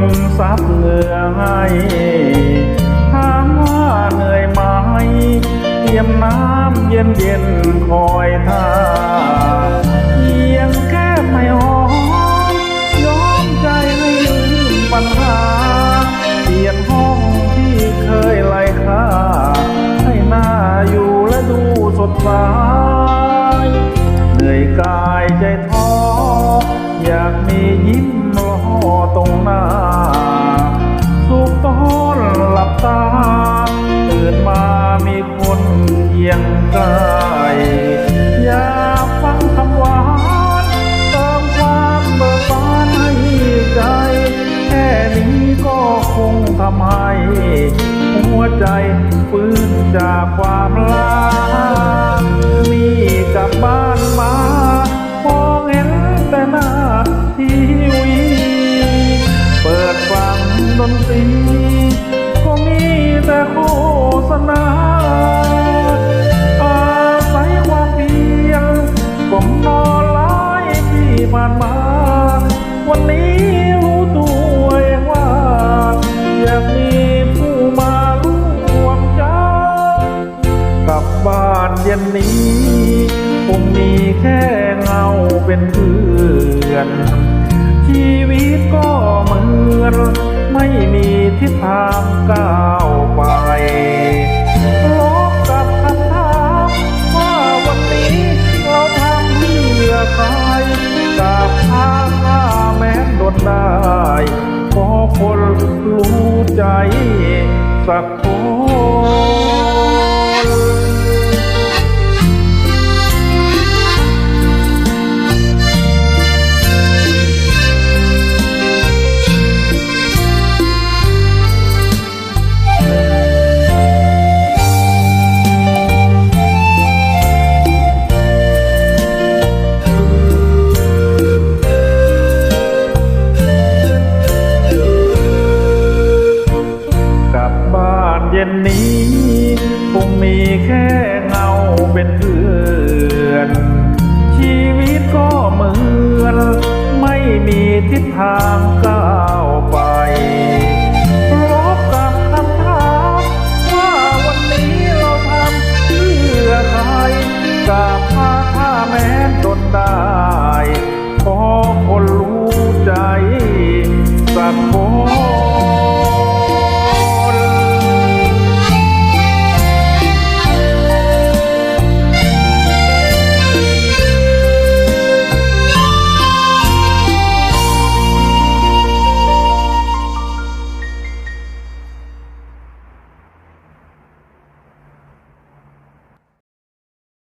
นซับเหงื่อให้ถามว่าเหนื่อยไหมเตรียมน้ำเย็นเย็นคอยท่าเพียงแค่ไม่หอมยอมใจให้ลืมปัญหาเปลี่ยนห้องที่เคยไล่ค่าให้หน้าอยู่และดูสดใสเหนื่อยกายใจท้ออยากมียิ้ม อยากฟังคำหวานเติมความเบิกบานให้ใจ แค่นี้ก็คงทำให้หัวใจฟื้นจากความลามีกลับบ้านมามองเห็นแต่หน้าทีวี เปิดฟังดนตรี ย็นนี้คงมีแค่เงาเป็นเพื่อน ชีวิตก็เหมือนไม่มีทิศทางก้าวไปลบกับคำถามว่าวันนี้เราทำเพื่อใครกับทางหน้าแม้นโดนได้ขอคนรู้ใจสักคน ค่เงาเป็นเพื่อน ชีวิตก็เหมือน ไม่มีทิศทางก้าว